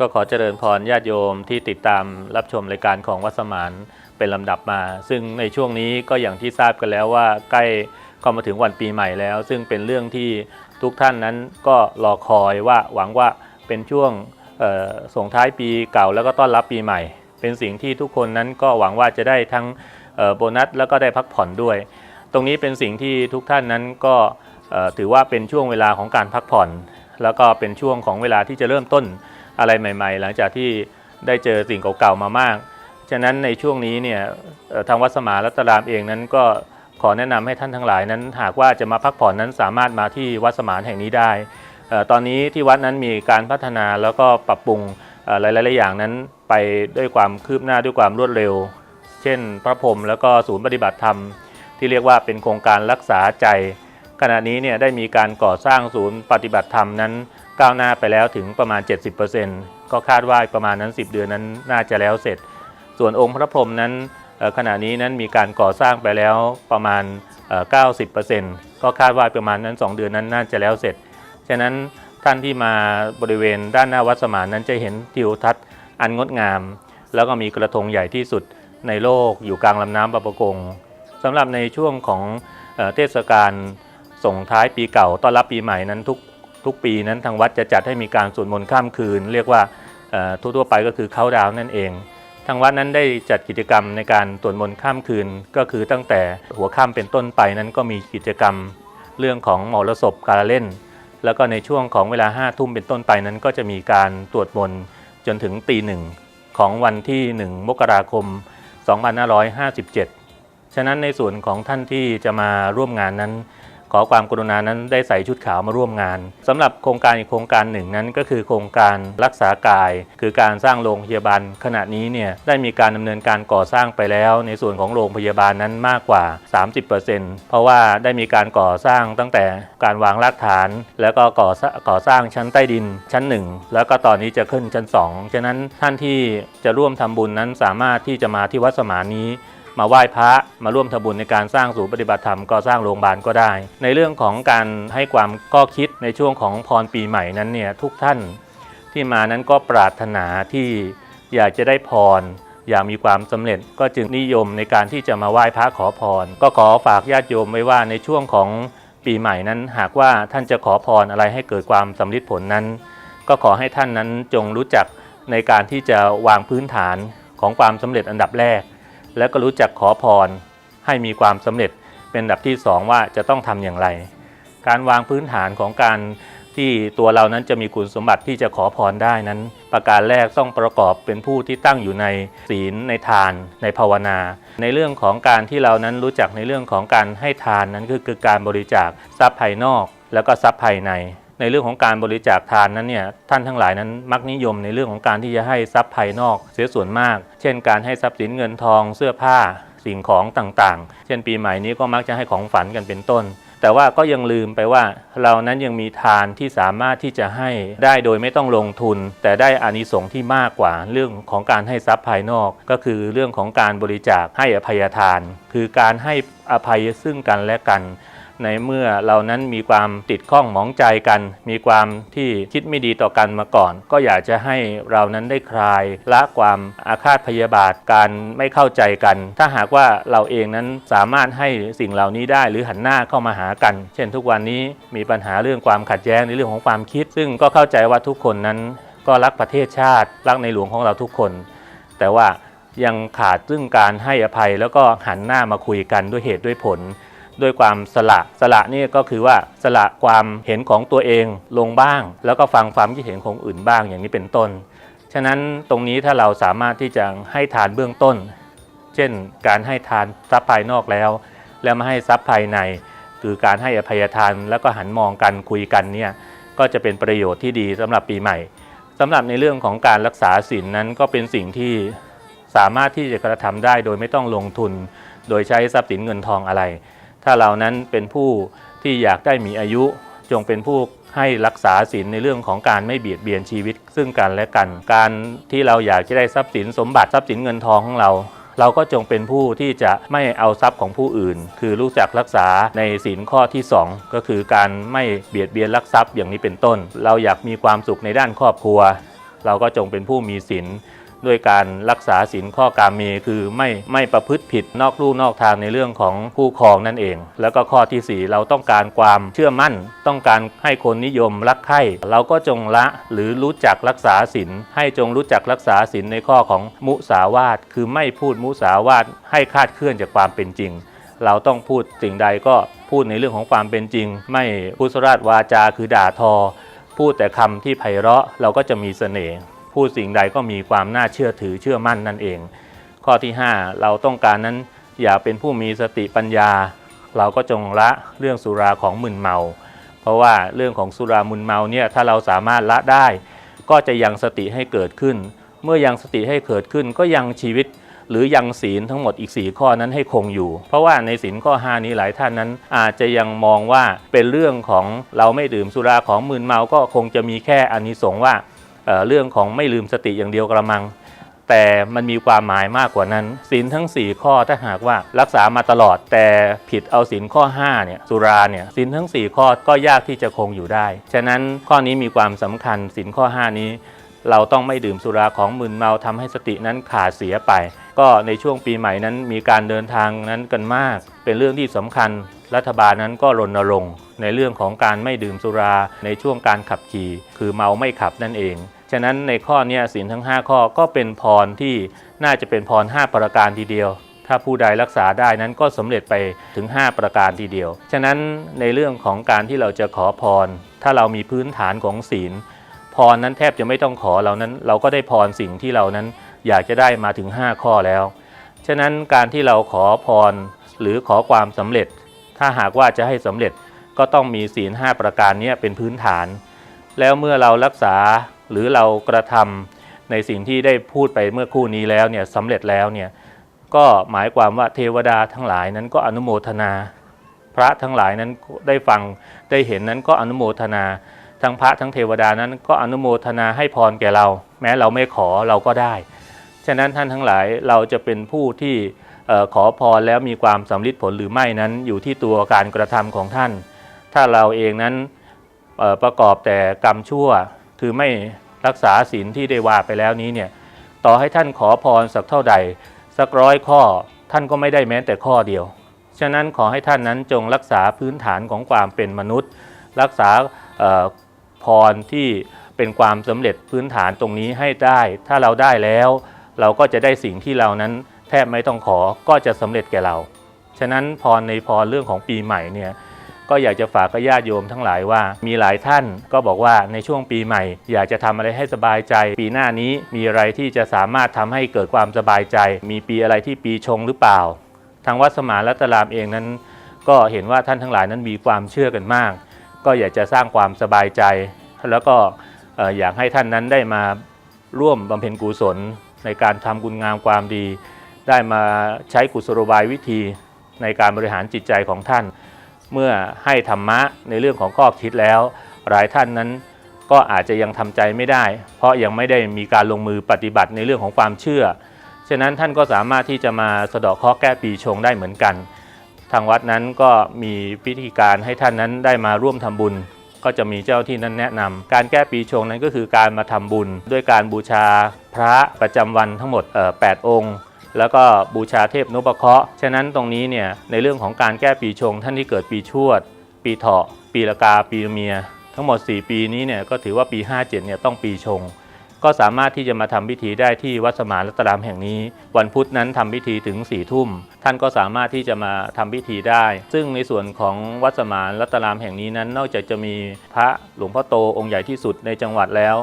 ก็ขอเจริญพรญาติโยมที่ติดตามรับชมรายการของวัดสมานเป็นลำดับมา ซึ่งในช่วงนี้ก็อย่างที่ทราบกันแล้วว่าใกล้เข้ามาถึงวันปีใหม่แล้ว ซึ่งเป็นเรื่องที่ทุกท่านนั้นก็รอคอยว่าหวังว่าเป็นช่วงส่งท้ายปีเก่าแล้วก็ต้อนรับปีใหม่ เป็นสิ่งที่ทุกคนนั้นก็หวังว่าจะได้ทั้งโบนัสแล้วก็ได้พักผ่อนด้วย ตรงนี้เป็นสิ่งที่ทุกท่านนั้นก็ถือว่าเป็นช่วงเวลาของการพักผ่อน แล้วก็เป็นช่วงของเวลาที่จะเริ่มต้น อะไรใหม่ ๆ หลังจากที่ได้เจอสิ่งเก่าๆมามาก ฉะนั้นในช่วงนี้เนี่ยทางวัดสมารัตรามเองนั้นก็ขอแนะนำให้ท่านทั้งหลายนั้น หากว่าจะมาพักผ่อนนั้นสามารถมาที่วัดสมานแห่งนี้ได้ ตอนนี้ที่วัดนั้นมีการพัฒนาแล้วก็ปรับปรุงหลายๆอย่างนั้นไปด้วยความคืบหน้าด้วยความรวดเร็ว เช่น พระพรมแล้วก็ศูนย์ปฏิบัติธรรม ที่เรียกว่าเป็นโครงการรักษาใจ ขณะนี้เนี่ยได้มีการก่อสร้างศูนย์ปฏิบัติธรรมนั้น ก้าวหน้าไปแล้วถึงประมาณ 70%ก็คาดว่าประมาณนั้น 10 เดือนนั้นน่าจะแล้วเสร็จ ส่วนองค์พระพรหมนั้นขณะนี้นั้นมีการก่อสร้างไปแล้วประมาณเอ่อ90%ก็คาดว่าประมาณนั้น 2 เดือนนั้นน่าจะแล้วเสร็จ ฉะนั้นท่านที่มาบริเวณด้านหน้าวัดสมานนั้นจะเห็นทิวทัศน์อันงดงาม แล้วก็มีกระทงใหญ่ที่สุดในโลกอยู่กลางลำน้ำบาประกงสำหรับในช่วงของเอเทศกาลส่งท้ายปีเก่าต้อนรับปีใหม่นั้นทุก ทุกปีนั้นทางวัดจะจัดให้มีการสวดมนต์ข้ามคืน เรียกว่าทั่วๆไปก็คือเขาดาวนั่นเอง ทางวัดนั้นได้จัดกิจกรรมในการสวดมนต์ข้ามคืน ก็คือตั้งแต่หัวค่ำเป็นต้นไปนั้นก็มีกิจกรรมเรื่องของมรสพการเล่น แล้วก็ในช่วงของเวลา5้าทุ่มเป็นต้นไปนั้น ก็จะมีการตรวจมนต์จนถึงตีหนึ่งของวันที่ 1 มกราคม 2557 ฉะนั้นในส่วนของท่านที่จะมาร่วมงานนั้น ขอความกรุณานั้นได้ใส่ชุดขาวมาร่วมงานสำหรับโครงการอีกโครงการหนึ่งนั้นก็คือโครงการรักษากาย คือการสร้างโรงพยาบาล ขณะนี้เนี่ยได้มีการดำเนินการก่อสร้างไปแล้ว ในส่วนของโรงพยาบาลนั้นมากกว่า 30%เพราะว่าได้มีการก่อสร้างตั้งแต่การวางรากฐาน แล้วก็ก่อสร้างก่อสร้างชั้นใต้ดินชั้น 1 แล้วก็ตอนนี้จะขึ้นชั้น 2 ฉะนั้นท่านที่จะร่วมทำบุญนั้นสามารถที่จะมาที่วัดสมานนี้ มาไหว้พระมาร่วมทำบุญในการสร้างศูนย์ปฏิบัติธรรมก็สร้างโรงพยาบาลก็ได้ ในเรื่องของการให้ความข้อคิดในช่วงของพรปีใหม่นั้นเนี่ยทุกท่านที่มานั้นก็ปรารถนาที่อยากจะได้พรอยากมีความสำเร็จก็จึงนิยมในการที่จะมาไหว้พระขอพร ก็ขอฝากญาติโยมไว้ว่าในช่วงของปีใหม่นั้น หากว่าท่านจะขอพรอะไรให้เกิดความสำลิดผลนั้น ก็ขอให้ท่านนั้นจงรู้จักในการที่จะวางพื้นฐานของความสำเร็จอันดับแรก แล้วก็รู้จักขอพรให้มีความสำเร็จเป็นอันดับที่ 2 ว่าจะต้องทำอย่างไร การวางพื้นฐานของการที่ตัวเรานั้นจะมีคุณสมบัติที่จะขอพรได้นั้น ประการแรกต้องประกอบเป็นผู้ที่ตั้งอยู่ในศีลในทาน ในภาวนา ในเรื่องของการที่เรานั้นรู้จักในเรื่องของการให้ทานนั้นคือคือการบริจาคทรัพย์ภายนอก แล้วก็ทรัพย์ภายใน ในเรื่องของการบริจาคทานนั้นเนี่ยท่านทั้งหลายนั้นมักนิยมในเรื่องของการที่จะให้ทรัพย์ภายนอกเสียส่วนมาก เช่น การให้ทรัพย์สินเงินทองเสื้อผ้าสิ่งของต่างๆ เช่นปีใหม่นี้ก็มักจะให้ของฝันกันเป็นต้น แต่ว่าก็ยังลืมไปว่าเรานั้นยังมีทานที่สามารถที่จะให้ได้โดยไม่ต้องลงทุน แต่ได้อานิสงส์ที่มากกว่าเรื่องของการให้ทรัพย์ภายนอก ก็คือเรื่องของการบริจาคให้อภัยทาน คือการให้อภัยซึ่งกันและกัน ในเมื่อเรานั้นมีความติดข้องหมองใจกัน มีความที่คิดไม่ดีต่อกันมาก่อน ก็อยากจะให้เรานั้นได้คลายละความอาฆาตพยาบาทการไม่เข้าใจกัน ถ้าหากว่าเราเองนั้นสามารถให้สิ่งเหล่านี้ได้หรือหันหน้าเข้ามาหากัน เช่น ทุกวันนี้มีปัญหาเรื่องความขัดแย้งในเรื่องของความคิด ซึ่งก็เข้าใจว่าทุกคนนั้น ก็รักประเทศชาติ รักในหลวงของเราทุกคน แต่ว่ายังขาดซึ่งการให้อภัยแล้วก็หันหน้ามาคุยกันด้วยเหตุด้วยผล ด้วยความสละสละนี่ก็คือว่าสละความเห็นของตัวเองลงบ้าง แล้วก็ฟังความคิดเห็นของอื่นบ้างอย่างนี้เป็นต้น ฉะนั้นตรงนี้ถ้าเราสามารถที่จะให้ทานเบื้องต้น เช่น การให้ทานทรัพย์ภายนอกแล้ว แล้วมาให้ทรัพย์ภายใน คือการให้อภัยทานแล้วก็หันมองกันคุยกันเนี่ยก็จะเป็นประโยชน์ที่ดีสำหรับปีใหม่สำหรับในเรื่องของการรักษาศีลนั้นก็เป็นสิ่งที่สามารถที่จะกระทำได้โดยไม่ต้องลงทุน โดยใช้ทรัพย์สินเงินทองอะไร ถ้าเรานั้นเป็นผู้ที่อยากได้มีอายุจงเป็นผู้ให้รักษาศีลในเรื่องของการไม่เบียดเบียนชีวิต ซึ่งกันและกัน การที่เราอยากจะได้ทรัพย์สินสมบัติทรัพย์สินเงินทองของเรา เราก็จงเป็นผู้ที่จะไม่เอาทรัพย์ของผู้อื่น คือรู้จักรักษาในศีลข้อที่ 2 ก็คือการไม่เบียดเบียนลักทรัพย์อย่างนี้เป็นต้น เราอยากมีความสุขในด้านครอบครัว เราก็จงเป็นผู้มีศีล ด้วยการรักษาศีลข้อกาเมคือไม่ไม่ประพฤติผิดนอกลู่นอกทางในเรื่องของผู้ครองนั่นเอง แล้วก็ข้อทีสี่ 4 เราต้องการความเชื่อมั่น ต้องการให้คนนิยมรักใคร่เราก็จงละหรือรู้จักรักษาศีลให้จงรู้จักรักษาศีลในข้อของมุสาวาทคือไม่พูดมุสาวาทให้คาดเคลื่อนจากความเป็นจริง เราต้องพูดสิ่งใดก็พูดในเรื่องของความเป็นจริง ไม่พุทธราชวาจาคือด่าทอ พูดแต่คำที่ไพเราะเราก็จะมีเสน่ห์ พูดสิ่งใดก็มีความน่าเชื่อถือเชื่อมั่นนั่นเอง ข้อที่ 5 เราต้องการนั้นอย่าเป็นผู้มีสติปัญญา เราก็จงละเรื่องสุราของมึนเมา เพราะว่าเรื่องของสุรามึนเมาเนี่ยถ้าเราสามารถละได้ ก็จะยังสติให้เกิดขึ้น เมื่อยังสติให้เกิดขึ้นก็ยังชีวิตหรือยังศีลทั้งหมดอีก 4 ข้อนั้นให้คงอยู่ เพราะว่าในศีลข้อ 5 นี้หลายท่านนั้น อาจจะยังมองว่าเป็นเรื่องของเราไม่ดื่มสุราของมึนเมาก็คงจะมีแค่อานิสงส์ว่า เเรื่องของไม่ลืมสติอย่างเดียวกระมัง แต่มันมีความหมายมากกว่านั้นศีลทั้ง 4 ข้อถ้าหากว่ารักษามาตลอด แต่ผิดเอาศีลข้อ5เนี่ยสุราเนี่ยศีลทั้ง 4 ข้อก็ยากที่จะคงอยู่ได้ ฉะนั้นข้อนี้มีความสำคัญศีลข้อ 5 นี้เราต้องไม่ดื่มสุราของมึนเมาทำให้สตินั้นขาดเสียไป ก็ในช่วงปีใหม่นั้นมีการเดินทางนั้นกันมาก เป็นเรื่องที่สำคัญ รัฐบาลนั้นก็รณรงค์ในเรื่องของการไม่ดื่มสุราในช่วงการขับขี่ คือเมาไม่ขับนั่นเอง ฉะนั้นในข้อนี้ยศีลทั้ง 5 ข้อก็เป็นพรที่น่าจะเป็นพร 5 ประการทีเดียว ถ้าผู้ใดรักษาได้นั้นก็สำเร็จไปถึง 5 ประการทีเดียว ฉะนั้นในเรื่องของการที่เราจะขอพร ถ้าเรามีพื้นฐานของศีล พรนั้นแทบจะไม่ต้องขอเรานั้น เราก็ได้พรสิ่งที่เรานั้นอยากจะได้มาถึง 5 ข้อแล้ว ฉะนั้นการที่เราขอพรหรือขอความสำเร็จ ถ้าหากว่าจะให้สำเร็จก็ต้องมีศีล5ประการนี้เป็นพื้นฐาน แล้วเมื่อเรารักษาหรือเรากระทำในสิ่งที่ได้พูดไปเมื่อคู่นี้แล้วเนี่ยสำเร็จแล้วเนี่ยก็หมายความว่าเทวดาทั้งหลายนั้นก็อนุโมทนา พระทั้งหลายนั้นได้ฟังได้เห็นนั้นก็อนุโมทนา ทั้งพระทั้งเทวดานั้นก็อนุโมทนาให้พรแก่เรา แม้เราไม่ขอเราก็ได้ ฉะนั้นท่านทั้งหลายเราจะเป็นผู้ที่ ขอพรแล้วมีความสำลิดผลหรือไม่นั้นอยู่ที่ตัวการกระทำของท่าน ถ้าเราเองนั้นประกอบแต่กรรมชั่ว คือไม่รักษาศีลที่ได้ว่าไปแล้วนี้เนี่ยต่อให้ท่านขอพรสักเท่าใด สักร้อยข้อท่านก็ไม่ได้แม้แต่ข้อเดียว ฉะนั้นขอให้ท่านนั้นจงรักษาพื้นฐานของความเป็นมนุษย์ รักษาพรที่เป็นความสำเร็จพื้นฐานตรงนี้ให้ได้ ถ้าเราได้แล้ว เราก็จะได้สิ่งที่เรานั้น แทบไม่ต้องขอก็จะสำเร็จแก่เรา ฉะนั้นพรในพรเรื่องของปีใหม่เนี่ยก็อยากจะฝากกับญาติโยมทั้งหลายว่า มีหลายท่านก็บอกว่าในช่วงปีใหม่ อยากจะทำอะไรให้สบายใจ ปีหน้านี้มีอะไรที่จะสามารถทำให้เกิดความสบายใจ มีปีอะไรที่ปีชงหรือเปล่า ทางวัดสมานรัตรามเองนั้น ก็เห็นว่าท่านทั้งหลายนั้นมีความเชื่อกันมาก ก็อยากจะสร้างความสบายใจ แล้วก็อยากให้ท่านนั้นได้มาร่วมบำเพ็ญกุศลในการทำคุณงามความดี ได้มาใช้กุศโลบายวิธีในการบริหารจิตใจของท่าน เมื่อให้ธรรมะในเรื่องของข้อคิดแล้ว หลายท่านนั้นก็อาจจะยังทำใจไม่ได้ เพราะยังไม่ได้มีการลงมือปฏิบัติในเรื่องของความเชื่อ ฉะนั้นท่านก็สามารถที่จะมาสะเดาะเคราะห์แก้ปีชงได้เหมือนกัน ทางวัดนั้นก็มีพิธีการให้ท่านนั้นได้มาร่วมทำบุญ ก็จะมีเจ้าที่นั้นแนะนำการแก้ปีชงนั้นก็คือการมาทำบุญ ด้วยการบูชาพระประจำวันทั้งหมด 8 องค์ แล้วก็บูชาเทพนุปเคราะห์ฉะนั้นตรงนี้เนี่ยในเรื่องของการแก้ปีชง ท่านที่เกิดปีชวด ปีเถาะ ปีละกา ปีเมีย ทั้งหมด 4 ปีนี้เนี่ยก็ถือว่าปี 57เนี่ยต้องปีชง ก็สามารถที่จะมาทำพิธีได้ที่วัดสมานรัตนารามแห่งนี้ วันพุธนั้นทำพิธีถึง4ี่ทุ่ม ท่านก็สามารถที่จะมาทำพิธีได้ ซึ่งในส่วนของวัดสมานรัตนารามแห่งนี้นั้น นอกจากจะมีพระหลวงพ่อโตองค์ใหญ่ที่สุดในจังหวัดแล้ว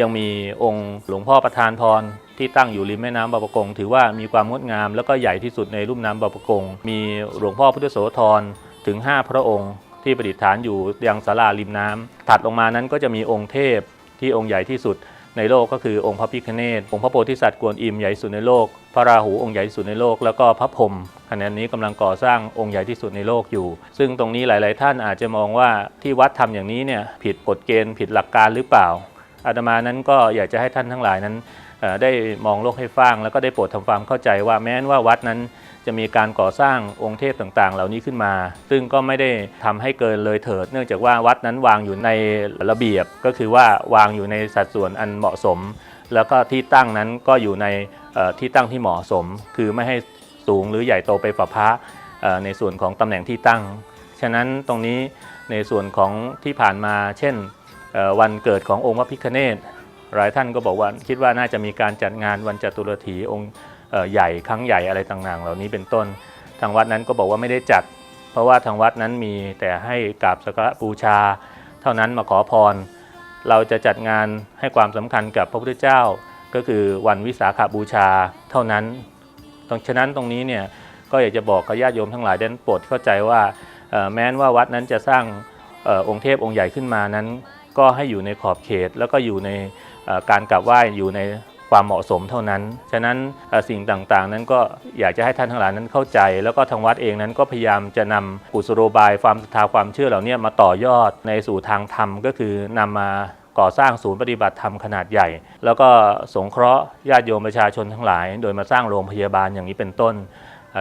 ยังมีองค์หลวงพ่อประธานพร ที่ตั้งอยู่ริมแม่น้ำบางประกง ถือว่ามีความงดงาม แล้วก็ใหญ่ที่สุดในลุ่มน้ำบางประกง มีหลวงพ่อพุทธโสธรถึง 5 พระองค์ ที่ประดิษฐานอยู่ยังศาลาริมน้ำถัดลงมานั้นก็จะมีองค์เทพที่องค์ใหญ่ที่สุดในโลกก็คือองค์พระพิฆเนศองค์พระโพธิสัตว์กวนอิมใหญ่ที่สุดในโลก พระราหูองค์ใหญ่ที่สุดในโลก แล้วก็พระพรหมขณะนี้กำลังก่อสร้างองค์ใหญ่ที่สุดในโลกอยู่ ซึ่งตรงนี้หลาย ๆ ท่านอาจจะมองว่าที่วัดทำอย่างนี้เนี่ยผิดกฎเกณฑ์ผิดหลักการหรือเปล่าอาตมานั้นก็อยากจะให้ท่านทั้งหลายนั้น ได้มองโลกให้ฟ้างแล้วก็ได้โปรดทำความเข้าใจว่าแม้นว่าวัดนั้นจะมีการก่อสร้างองค์เทพต่างๆ เหล่านี้ขึ้นมา ซึ่งก็ไม่ได้ทำให้เกินเลยเถิด เนื่องจากว่าวัดนั้นวางอยู่ในระเบียบ ก็คือว่าวางอยู่ในสัดส่วนอันเหมาะสม แล้วก็ที่ตั้งนั้นก็อยู่ในที่ตั้งที่เหมาะสม คือไม่ให้สูงหรือใหญ่โตไปฝ่าพะในส่วนของตำแหน่งที่ตั้ง ฉะนั้นตรงนี้ในส่วนของที่ผ่านมา เช่นวันเกิดขององค์พระพิฆเนศ หลายท่านก็บอกว่าคิดว่าน่าจะมีการจัดงานวันจตุรถีองค์ใหญ่ครั้งใหญ่อะไรต่างๆ เหล่านี้เป็นต้น ทางวัดนั้นก็บอกว่าไม่ได้จัด เพราะว่าทางวัดนั้นมีแต่ให้กราบสักการะบูชา เท่านั้นมาขอพร เราจะจัดงานให้ความสำคัญกับพระพุทธเจ้า ก็คือวันวิสาขาบูชาเท่านั้นตรงฉะนั้นตรงนี้เนี่ยก็อยากจะบอกกับญาติโยมทั้งหลายด้โปรดเข้าใจว่าแม้นว่าวัดนั้นจะสร้างออองค์เทพองค์ใหญ่ขึ้นมานั้น ก็ให้อยู่ในขอบเขตแล้วก็อยู่ใน การกราบไหว้อยู่ในความเหมาะสมเท่านั้น ฉะนั้นสิ่งต่างๆ นั้นก็อยากจะให้ท่านทั้งหลายนั้นเข้าใจ แล้วก็ทางวัดเองนั้นก็พยายามจะนำกุศโลบายความศรัทธาความเชื่อเหล่านี้มาต่อยอดในสู่ทางธรรม ก็คือนำมาก่อสร้างศูนย์ปฏิบัติธรรมขนาดใหญ่ แล้วก็สงเคราะห์ญาติโยมประชาชนทั้งหลาย โดยมาสร้างโรงพยาบาลอย่างนี้เป็นต้น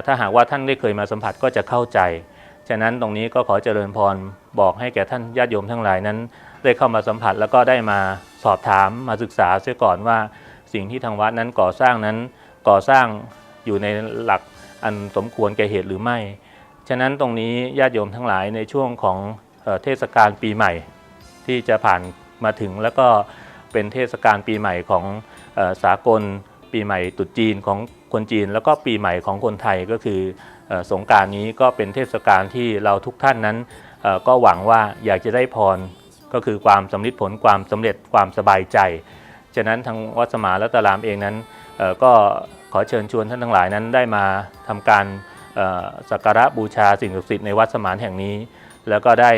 ถ้าหากว่าท่านได้เคยมาสัมผัสก็จะเข้าใจ ฉะนั้นตรงนี้ก็ขอเจริญพรบอกให้แก่ท่านญาติโยมทั้งหลายนั้น ได้เข้ามาสัมผัสแล้วก็ได้มาสอบถามมาศึกษาเสียก่อนว่าสิ่งที่ทางวัดนั้นก่อสร้างนั้นก่อสร้างอยู่ในหลักอันสมควรแก่เหตุหรือไม่ ฉะนั้นตรงนี้ญาติโยมทั้งหลายในช่วงของเออเทศกาลปีใหม่ ที่จะผ่านมาถึงแล้วก็เป็นเทศกาลปีใหม่ของออสากล ปีใหม่ตรุษจีนของคนจีน แล้วก็ปีใหม่ของคนไทยก็คือสงการนี้ก็เป็นเทศกาลที่เราทุกท่านนั้นก็หวังว่าอยากจะได้พรก็คือความสำลิดผลความสำเร็จความสบายใจ ฉะนั้นทางวัดสมานและตารามเองนั้นก็ขอเชิญชวนท่านทั้งหลายนั้นได้มาทำการสักการะบูชาสิ่งศักดิ์สิทธิ์ในวัดสมานแห่งนี้ แล้วก็ได้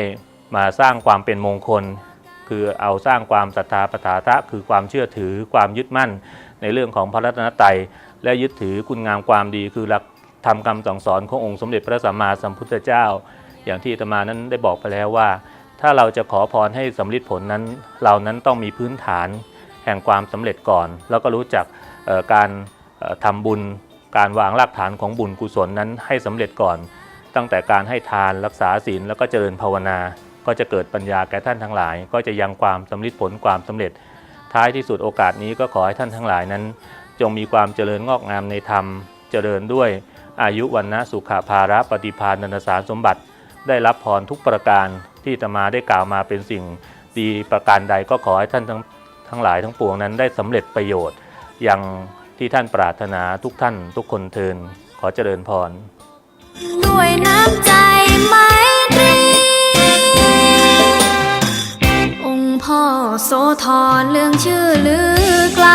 มาสร้างความเป็นมงคล คือเอาสร้างความศรัทธาประทาทะคือความเชื่อถือความยึดมั่น ในเรื่องของพระรัตนตรัยและยึดถือคุณงามความดี คือหลักธรรมคำสั่งสอนขององค์สมเด็จพระสัมมาสัมพุทธเจ้า อย่างที่ตมานั้นได้บอกไปแล้วว่า ถ้าเราจะขอพรให้สำลิดผลนั้น เรานั้นต้องมีพื้นฐานแห่งความสำเร็จก่อน แล้วก็รู้จักการเอ่อทำบุญการวางรากฐานของบุญกุศลนั้นให้สำเร็จก่อน ตั้งแต่การให้ทานรักษาศีลแล้วก็เจริญภาวนา ก็จะเกิดปัญญาแก่ท่านทั้งหลาย ก็จะยังความสำลิดผลความสำเร็จ ท้ายที่สุดโอกาสนี้ก็ขอให้ท่านทั้งหลายนั้น จงมีความเจริญงอกงามในธรรม เจริญด้วยอายุวันนะสุขภาระปฏิภาณนันสารสมบัติ ได้รับพรทุกประการที่ตมาได้กล่าวมาเป็นสิ่งดีประการใดก็ขอให้ท่านทั้งทั้งหลายทั้งปวงนั้นได้สำเร็จประโยชน์ อย่างที่ท่านปรารถนาทุกท่านทุกคนเทินขอเจริญพร ด้วยน้ำใจไม โสธรเรื่องชื่อลือไกล